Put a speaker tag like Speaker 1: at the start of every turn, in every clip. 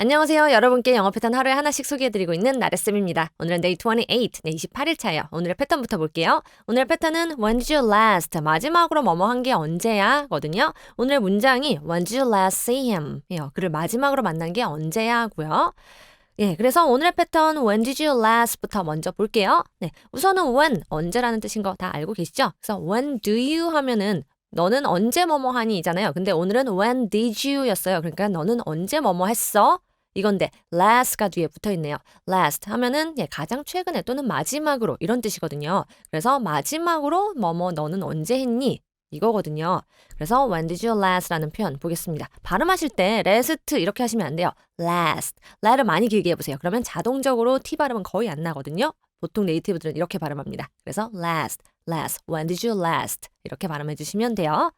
Speaker 1: 안녕하세요. 여러분께 영어 패턴 하루에 하나씩 소개해드리고 있는 나래쌤입니다. 오늘은 day 28, 네, 28일차예요. 오늘의 패턴부터 볼게요. 오늘의 패턴은 when did you last? 마지막으로 뭐뭐 한 게 언제야? 거든요. 오늘 문장이 when did you last see him? 예요. 그를 마지막으로 만난 게 언제야? 고요. 예, 그래서 오늘의 패턴 when did you last부터 먼저 볼게요. 네, 우선은 when, 언제라는 뜻인 거 다 알고 계시죠? 그래서 when do you 하면은 너는 언제 뭐뭐 하니 잖아요. 근데 오늘은 when did you였어요. 그러니까 너는 언제 뭐뭐 했어? 이건데 last가 뒤에 붙어 있네요. last 하면은 예, 가장 최근에 또는 마지막으로 이런 뜻이거든요. 그래서 마지막으로 뭐뭐 너는 언제 했니? 이거거든요. 그래서 when did you last라는 표현 보겠습니다. 발음하실 때 last 이렇게 하시면 안 돼요. last. l를 많이 길게 해보세요. 그러면 자동적으로 t 발음은 거의 안 나거든요. 보통 네이티브들은 이렇게 발음합니다. 그래서 last, last, when did you last 이렇게 발음해 주시면 돼요.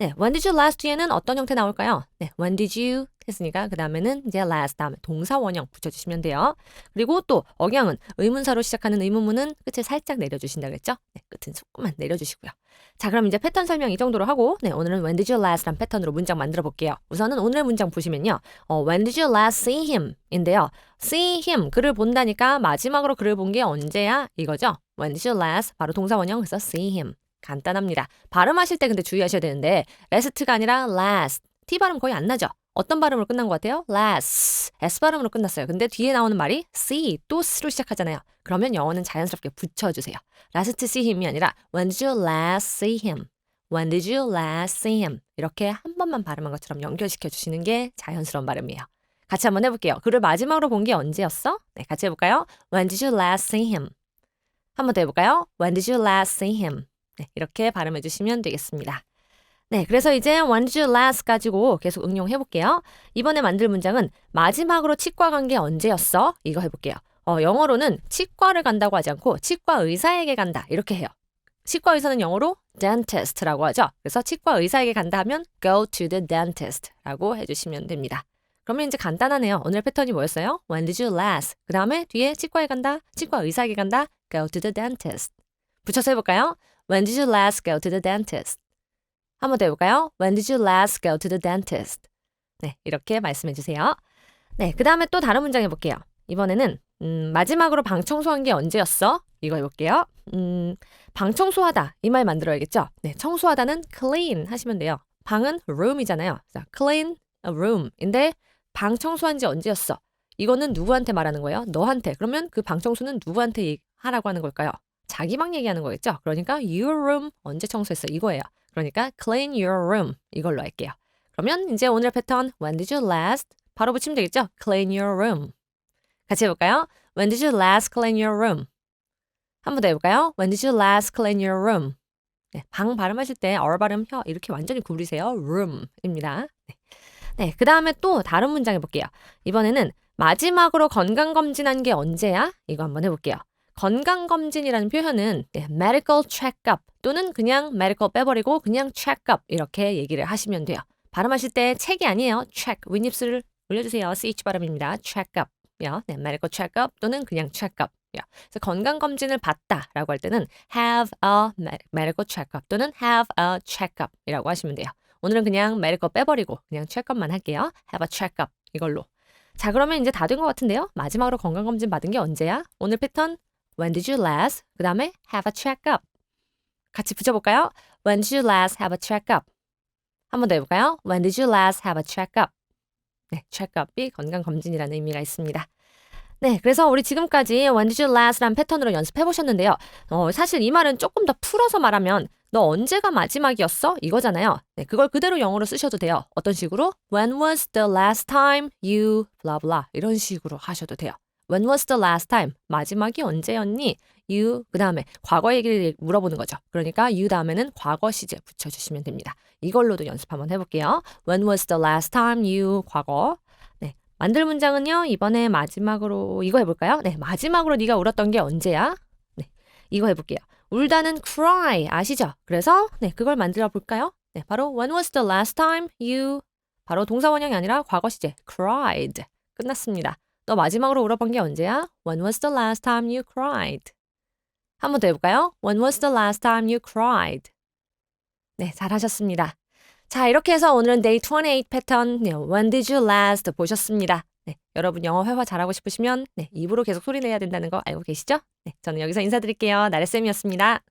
Speaker 1: 네, when did you last 뒤에는 어떤 형태 나올까요? 네, when did you 했으니까 그 다음에는 이제 last 다음에 동사 원형 붙여주시면 돼요. 그리고 또 억양은 의문사로 시작하는 의문문은 끝을 살짝 내려주신다 그랬죠? 네, 끝은 조금만 내려주시고요. 자, 그럼 이제 패턴 설명 이 정도로 하고 네, 오늘은 when did you last란 패턴으로 문장 만들어 볼게요. 우선은 오늘의 문장 보시면요. 어, when did you last see him? 인데요. see him, 그를 본다니까 마지막으로 그를 본 게 언제야? 이거죠? when did you last? 바로 동사 원형 그래서 see him. 간단합니다. 발음하실 때 근데 주의하셔야 되는데 last가 아니라 last. T 발음 거의 안 나죠? 어떤 발음으로 끝난 것 같아요? last. S 발음으로 끝났어요. 근데 뒤에 나오는 말이 see, 또 s로 시작하잖아요. 그러면 영어는 자연스럽게 붙여주세요. last see him이 아니라 when did you last see him? When did you last see him? 이렇게 한 번만 발음한 것처럼 연결시켜 주시는 게 자연스러운 발음이에요. 같이 한번 해볼게요. 그를 마지막으로 본 게 언제였어? 네, 같이 해볼까요? When did you last see him? 한번 더 해볼까요? When did you last see him? 네, 이렇게 발음해 주시면 되겠습니다. 네, 그래서 이제 did you last 가지고 계속 응용해 볼게요. 이번에 만들 문장은 마지막으로 치과 간 게 언제였어? 이거 해볼게요. 어, 영어로는 치과를 간다고 하지 않고 치과 의사에게 간다 이렇게 해요. 치과 의사는 영어로 dentist라고 하죠. 그래서 치과 의사에게 간다 하면 go to the dentist라고 해주시면 됩니다. 그러면 이제 간단하네요. 오늘 패턴이 뭐였어요? When did you last? 그 다음에 뒤에 치과에 간다, 치과 의사에게 간다, go to the dentist. 붙여서 해볼까요? When did you last go to the dentist? 한번 더 해볼까요? When did you last go to the dentist? 네, 이렇게 말씀해 주세요. 네, 그 다음에 또 다른 문장 해볼게요. 이번에는 음, 마지막으로 방 청소한 게 언제였어? 이거 해볼게요. 음, 방 청소하다 이 말 만들어야겠죠? 네, 청소하다는 clean 하시면 돼요. 방은 room이잖아요. 자, clean a room인데 방 청소한 지 언제였어? 이거는 누구한테 말하는 거예요? 너한테. 그러면 그 방 청소는 누구한테 하라고 하는 걸까요? 자기 방 얘기하는 거겠죠? 그러니까 your room 언제 청소했어? 이거예요. 그러니까 clean your room 이걸로 할게요. 그러면 이제 오늘 패턴 when did you last 바로 붙이면 되겠죠? clean your room. 같이 해볼까요? When did you last clean your room? 한 번 더 해볼까요? When did you last clean your room? 네, 방 발음하실 때 R 발음 혀 이렇게 완전히 구부리세요. room입니다. 네. 네, 그 다음에 또 다른 문장 해볼게요. 이번에는 마지막으로 건강검진한 게 언제야? 이거 한번 해볼게요. 건강검진이라는 표현은 네, medical checkup 또는 그냥 medical 빼버리고 그냥 checkup 이렇게 얘기를 하시면 돼요. 발음하실 때 책이 아니에요. check, 윗입술을 올려주세요. ch 발음입니다. checkup. 요. 네, medical checkup 또는 그냥 checkup. 요. 그래서 건강검진을 받다라고 할 때는 have a medical checkup 또는 have a checkup 이라고 하시면 돼요. 오늘은 그냥 medical 빼버리고 그냥 checkup만 할게요. have a checkup 이걸로. 자, 그러면 이제 다 된 것 같은데요? 마지막으로 건강검진 받은 게 언제야? 오늘 패턴 When did you last? 그 다음에 have a checkup. 같이 붙여볼까요? When did you last have a checkup? 한 번 더 해볼까요? When did you last have a checkup? 네, checkup이 건강검진이라는 의미가 있습니다. 네, 그래서 우리 지금까지 When did you last란 패턴으로 연습해 보셨는데요. 어, 사실 이 말은 조금 더 풀어서 말하면 너 언제가 마지막이었어? 이거잖아요. 네, 그걸 그대로 영어로 쓰셔도 돼요. 어떤 식으로? When was the last time you blah blah 이런 식으로 하셔도 돼요. When was the last time? 마지막이 언제였니? You 그 다음에 과거 얘기를 물어보는 거죠. 그러니까 you 다음에는 과거 시제 붙여주시면 됩니다. 이걸로도 연습 한번 해볼게요. When was the last time you 과거 네 만들 문장은요 이번에 마지막으로 이거 해볼까요? 네 마지막으로 네가 울었던 게 언제야? 네 이거 해볼게요. 울다는 cry 아시죠? 그래서 네 그걸 만들어 볼까요? 네 바로 when was the last time you 바로 동사 원형이 아니라 과거 시제 cried 끝났습니다. 너 마지막으로 울어본 게 언제야? When was the last time you cried? 한 번 더 해볼까요? When was the last time you cried? 네, 잘하셨습니다. 자, 이렇게 해서 오늘은 day 28 패턴, 네, When did you last 보셨습니다. 네, 여러분 영어 회화 잘하고 싶으시면 네, 입으로 계속 소리 내야 된다는 거 알고 계시죠? 네, 저는 여기서 인사드릴게요. 나래쌤이었습니다.